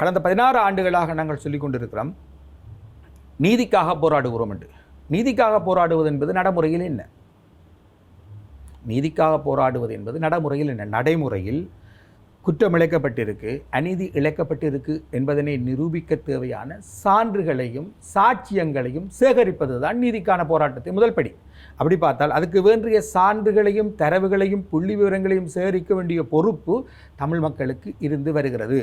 கடந்த பதினாறு ஆண்டுகளாக நாங்கள் சொல்லிக் கொண்டிருக்கிறோம் நீதிக்காக போராடுகிறோம் என்று. நீதிக்காக போராடுவது என்பது நடைமுறையில் என்ன? நீதிக்காக போராடுவது என்பது நடைமுறையில் என்ன? நடைமுறையில் குற்றம் இழைக்கப்பட்டிருக்கு அநீதி இழைக்கப்பட்டிருக்கு என்பதனை நிரூபிக்க தேவையான சான்றுகளையும் சாட்சியங்களையும் சேகரிப்பது தான் நீதிக்கான போராட்டத்தை முதல் படி. அப்படி பார்த்தால் அதுக்கு வேண்டிய சான்றுகளையும் தரவுகளையும் புள்ளி விவரங்களையும் சேகரிக்க வேண்டிய பொறுப்பு தமிழ் மக்களுக்கு இருந்து வருகிறது.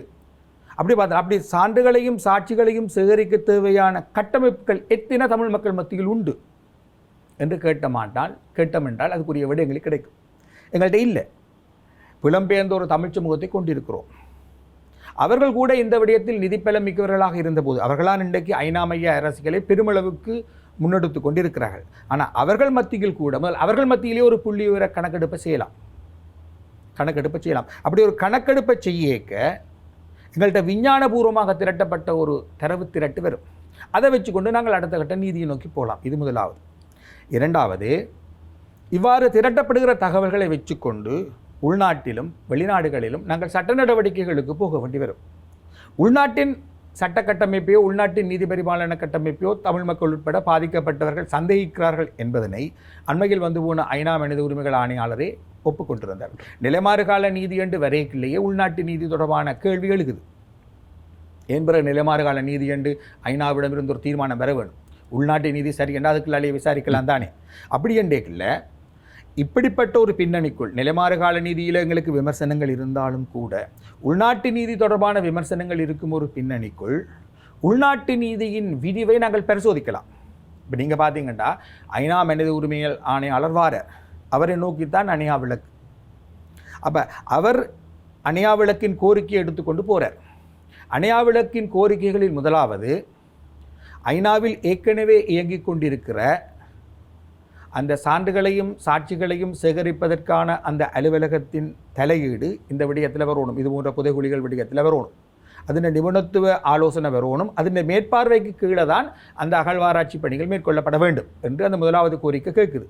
அப்படி பார்த்தா அப்படி சான்றுகளையும் சாட்சிகளையும் சேகரிக்க தேவையான கட்டமைப்புகள் எத்தனை தமிழ் மக்கள் மத்தியில் உண்டு? என்று கேட்ட மாட்டால் கேட்டோம் என்றால் அதுக்குரிய விடயங்கள் கிடைக்கும். எங்கள்கிட்ட இல்லை. புலம்பெயர்ந்த ஒரு தமிழ் சமூகத்தை கொண்டிருக்கிறோம். அவர்கள் கூட இந்த விடயத்தில் நிதிப்பலம் மிக்கவர்களாக இருந்தபோது அவர்களால் இன்றைக்கு ஐநாமைய அரசியலை பெருமளவுக்கு முன்னெடுத்து கொண்டிருக்கிறார்கள். ஆனால் அவர்கள் மத்தியில் கூட முதல் அவர்கள் மத்தியிலே ஒரு புள்ளி விவர கணக்கெடுப்பை செய்யலாம். கணக்கெடுப்பை செய்யலாம். அப்படி ஒரு கணக்கெடுப்பை செய்யக்க எங்கள்கிட்ட விஞ்ஞானபூர்வமாக திரட்டப்பட்ட ஒரு தரவு திரட்டு வரும். அதை வச்சுக்கொண்டு நாங்கள் அடுத்த கட்ட நீதியை நோக்கி போகலாம். இது முதலாவது. இரண்டாவது இவ்வாறு திரட்டப்படுகிற தகவல்களை வச்சுக்கொண்டு உள்நாட்டிலும் வெளிநாடுகளிலும் நாங்கள் சட்ட நடவடிக்கைகளுக்கு போக வேண்டி வரும். உள்நாட்டின் சட்ட கட்டமைப்பையோ உள்நாட்டின் நீதி பரிபாலன கட்டமைப்பையோ தமிழ் மக்கள் உட்பட பாதிக்கப்பட்டவர்கள் சந்தேகிக்கிறார்கள் என்பதனை அண்மையில் வந்து போன ஐநா மனித உரிமைகள் ஆணையாளரே ஒப்புக்கொண்டிருந்தார். நிலைமாறு கால நீதி என்று வரையிலேயே உள்நாட்டு நீதி தொடர்பான கேள்வி எழுகுது. என்பது நிலைமாறு கால நீதி என்று ஐநாவிடமிருந்து ஒரு தீர்மானம் பெற வேணும் உள்நாட்டு நீதி சரி என்று அதுக்குள்ளாலே விசாரிக்கலாம் தானே. அப்படி என்றேக்கில்ல இப்படிப்பட்ட ஒரு பின்னணிக்குள் நிலைமாறு கால நீதியில் எங்களுக்கு விமர்சனங்கள் இருந்தாலும் கூட உள்நாட்டு நீதி தொடர்பான விமர்சனங்கள் இருக்கும் ஒரு பின்னணிக்குள் உள்நாட்டு நீதியின் விரிவை நாங்கள் பரிசோதிக்கலாம். இப்போ நீங்கள் பார்த்தீங்கன்னா ஐநா மனித உரிமைகள் ஆணையாளர் வாரர் அவரை நோக்கித்தான் அணியா விளக்கு. அப்போ அவர் அணியா விளக்கின் கோரிக்கையை எடுத்துக்கொண்டு போகிறார் அணையாவிளக்கின் கோரிக்கைகளில் முதலாவது ஐநாவில் ஏற்கனவே இயங்கிக் கொண்டிருக்கிற அந்த சான்றுகளையும் சாட்சிகளையும் சேகரிப்பதற்கான அந்த அலுவலகத்தின் தலையீடு இந்த விடயத்தில் வரணும். இது போன்ற புதைகுழிகள் விடயத்தில் வரணும். அதன் நிபுணத்துவ ஆலோசனை வரணும். அதன் மேற்பார்வைக்கு கீழே தான் அந்த அகழ்வாராய்ச்சி பணிகள் மேற்கொள்ளப்பட வேண்டும் என்று அந்த முதலாவது கோரிக்கை கேட்குது.